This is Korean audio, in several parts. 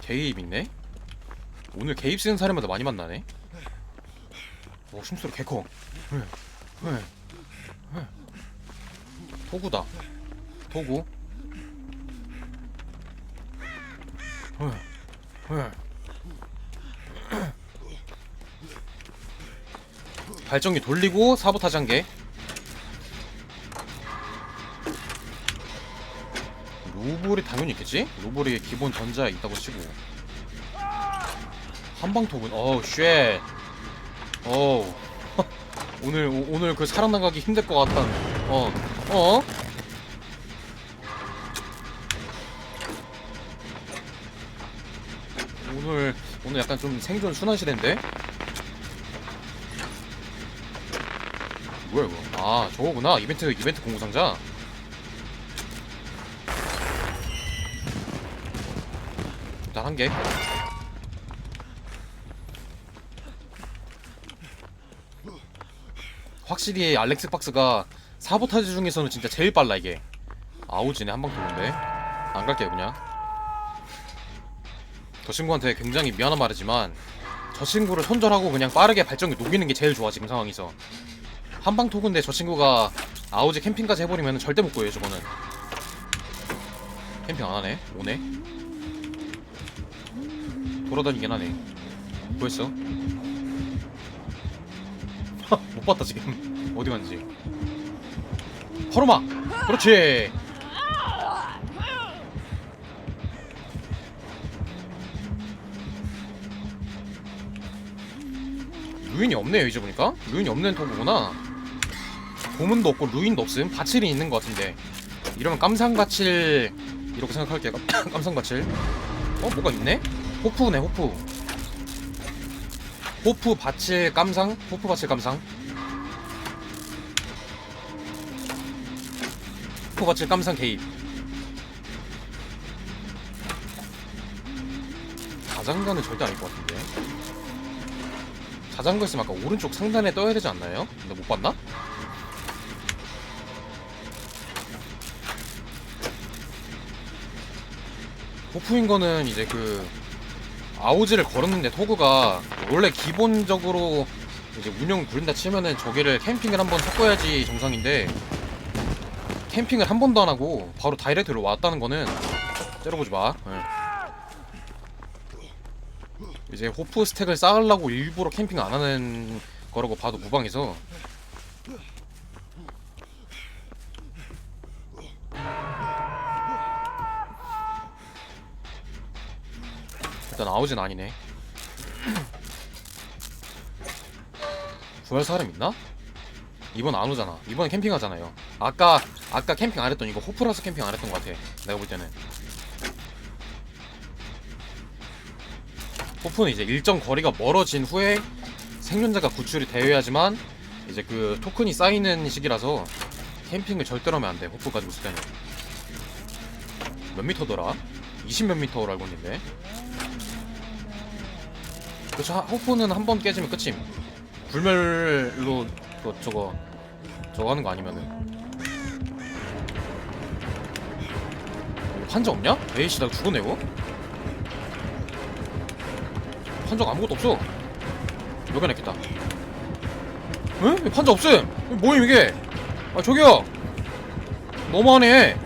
개입 있네? 오늘 개입 쓰는 사람마다 많이 만나네? 오 숨소리 개커? 토구다. 토구 왜? 왜? 발전기 돌리고 사보타지 한개. 로볼이 당연히 있겠지? 로볼이 기본 전자에 있다고 치고. 한방톱은 어우 쉣. 어우. 오늘 오, 오늘 그 살아나가기 힘들 것 같다 어. 어? 오늘 오늘 약간 좀 생존 순환 시대인데 아 저거구나 이벤트 이벤트 공구 상자 일단 한 개. 확실히 알렉스 박스가 사보타지 중에서는 진짜 제일 빨라 이게. 아우지네 한방 도는데. 안 갈게요 그냥. 저 친구한테 굉장히 미안한 말이지만 저 친구를 손절하고 그냥 빠르게 발전기 녹이는 게 제일 좋아 지금 상황에서. 한방 토근데 저 친구가 아우지 캠핑까지 해버리면 절대 못 구해요 저거는. 캠핑 안 하네. 오네. 돌아다니긴 하네. 뭐했어? 못 봤다 지금 어디 갔는지. 허로마, 그렇지. 루인이 없네요 이제 보니까 루인이 없는 토구구나. 고문도 없고 루인도 없음. 바칠이 있는 것 같은데. 이러면 깜상바칠 이렇게 생각할게요. 깜상바칠. 어 뭐가 있네? 호프네 호프 호프 바칠 깜상 호프 바칠 깜상 호프 바칠 깜상 개입 자장가는 절대 아닐 것 같은데 자장가 있으면 아까 오른쪽 상단에 떠야 되지 않나요? 근데 못 봤나? 호프인 거는 이제 그 아우지를 걸었는데 토그가 원래 기본적으로 이제 운영 부린다 치면은 저기를 캠핑을 한번 섞어야지 정상인데 캠핑을 한 번도 안 하고 바로 다이렉트로 왔다는 거는 째려보지 마. 예. 이제 호프 스택을 쌓으려고 일부러 캠핑 안 하는 거라고 봐도 무방해서 일단 아우진 아니네. 구할 사람 있나? 이번 안 오잖아. 이번에 캠핑하잖아요. 아까 아까 캠핑 안 했던 이거 호프라서 캠핑 안 했던 것 같아. 내가 볼 때는. 호프는 이제 일정 거리가 멀어진 후에 생존자가 구출이 되어야지만 이제 그 토큰이 쌓이는 시기라서 캠핑을 절대로 하면 안 돼. 호프 가지고 있을 때는. 몇 미터더라? 20 몇 미터로 알고 있는데. 하- 호프는 한 번 깨지면 끝임. 불멸로 그 저거 저거 하는 거 아니면은. 판정 없냐? 에이씨 나 죽었네 이거? 판정 아무것도 없어. 여겨냈겠다. 응? 왜 판정 없음. 이거 뭐임 이게? 아 저기요. 너무하네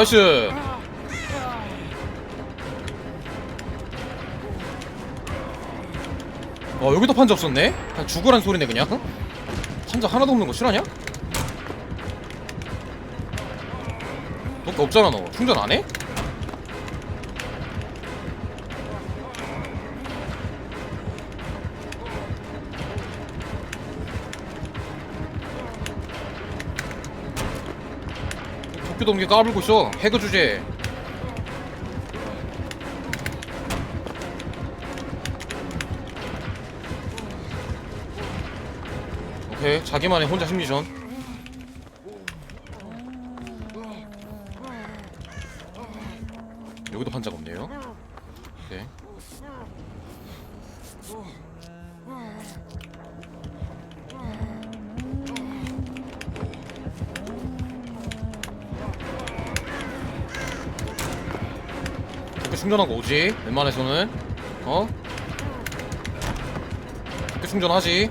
나이스 어 여기도 판자 없었네? 그냥 죽으란 소리네 그냥 응? 판자 하나도 없는 거 실화냐? 너거 없잖아 너 충전 안 해? 도쿄 동계 까불고 있어. 해그 주제 오케이. 자기만의 혼자 심리전. 여기도 판자가 충전하고 오지? 웬만해서는. 어? 이렇게 충전하지.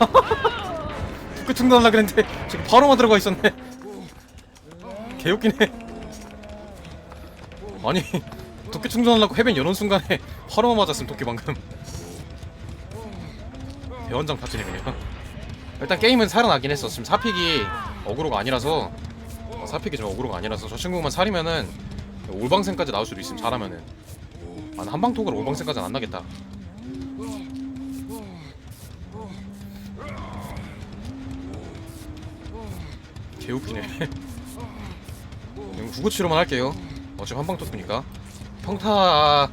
그 충전하려 그랬는데 지금 바로만 들어가 있었네. 개웃기네. 아니 도끼 충전하려고 해변 여는 순간에 바로만 맞았음 도끼 방금 대원장 파티네 그냥 일단 게임은 살아나긴 했어. 지금 사픽이 어그로가 아니라서 어, 사픽이 좀 어그로가 아니라서 저 친구만 살이면은 올방생까지 나올 수도 있음 잘하면은. 아, 나 한방톡으로 올방생까지는 안 나겠다. 개웃기네. 997로만 할게요. 어차피 한방톡이니까. 평타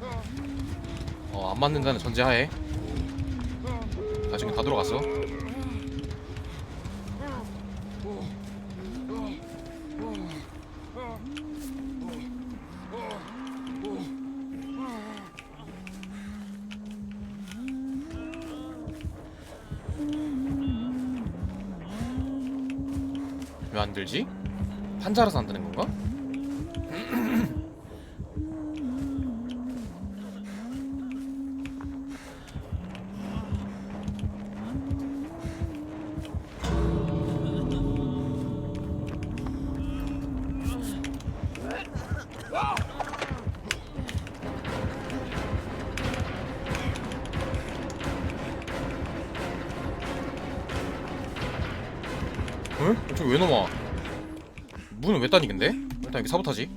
어, 안 맞는다는 전제하에 아 지금 다 들어갔어 왜 안 들지? 판자라서 안 되는 건가? 응? 저기 왜 넘어? 문은 왜 따니 근데? 일단 여기 사보타지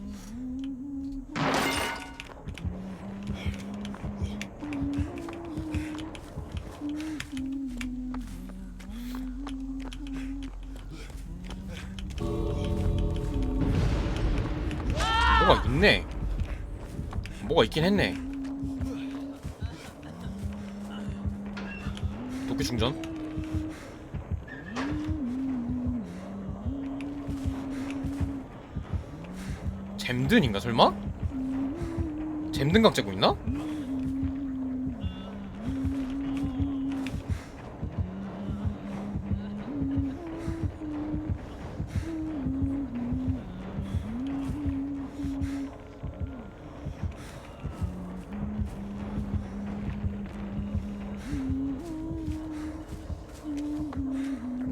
뭐가 있네 뭐가 있긴 했네 도끼 충전 잼든인가 설마? 잼든 각 재고 있나?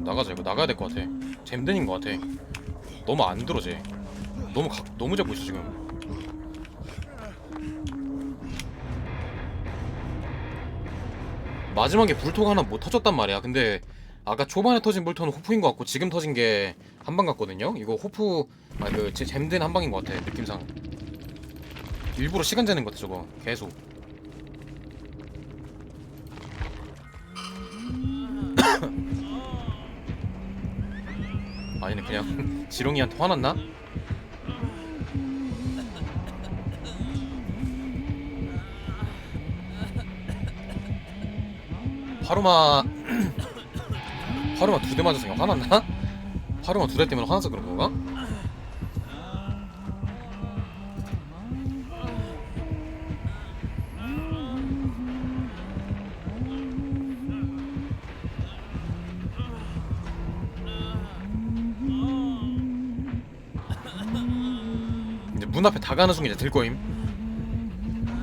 나가자 이거 나가야 될 것 같아 잼든인 것 같아 너무 안 들어 쟤 너무 각 너무 잡고 있어 지금. 마지막에 불토가 하나 못 터졌단 말이야. 근데 아까 초반에 터진 불토는 호프인 것 같고 지금 터진 게 한 방 같거든요. 이거 호프 아그 잼든 한 방인 것 같아 느낌상. 일부러 시간 재는 것 같아 저거 계속. 아니네 그냥 지렁이한테 화났나? 파루마 파루마 두대 그냥 화났나? 파루마 두 대 때문에 화나서 그런 건가? 이제 문 앞에 다 가는 순간 이제 들 거임.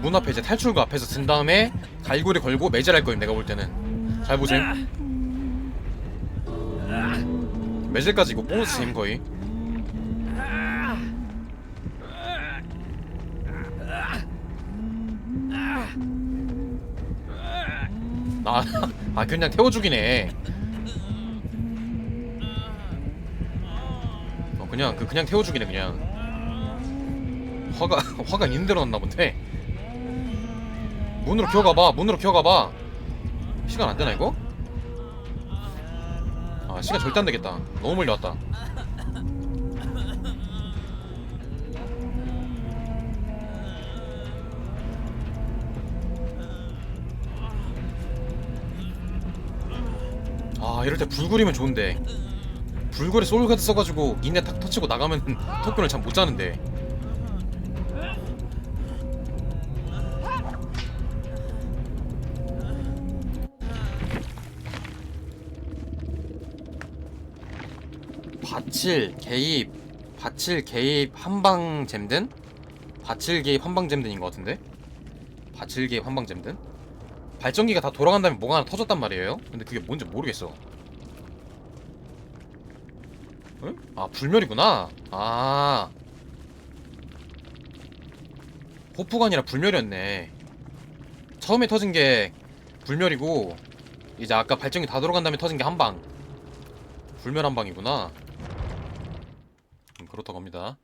문 앞에 이제 탈출구 앞에서 든 다음에 갈고리 걸고 매질할 거임 내가 볼 때는. 잘 보셈. 매질까지 이거 보너스임 거의. 아, 아 그냥 태워주기네. 어 그냥 그 그냥 태워주기네 그냥. 화가 화가 있는 대로 났나 본데. 문으로 기어가봐. 문으로 기어가봐. 시간 안 되나 이거? 아 시간 절대 안 되겠다. 너무 멀리 왔다. 아 이럴 때 불그리면 좋은데 불그리 솔가드 써가지고 니네 탁 터치고 나가면 토끼를 잠 못 자는데 바칠 개입 바칠 개입 한방 잼든? 바칠 개입 한방 잼든인 것 같은데? 바칠 개입 한방 잼든? 발전기가 다 돌아간 다음에 뭐가 하나 터졌단 말이에요? 근데 그게 뭔지 모르겠어. 응? 아 불멸이구나. 아. 호프가 아니라 불멸이었네. 처음에 터진 게 불멸이고 이제 아까 발전기 다 돌아간 다음에 터진 게 한방. 불멸 한방이구나. 음, 그렇다고 합니다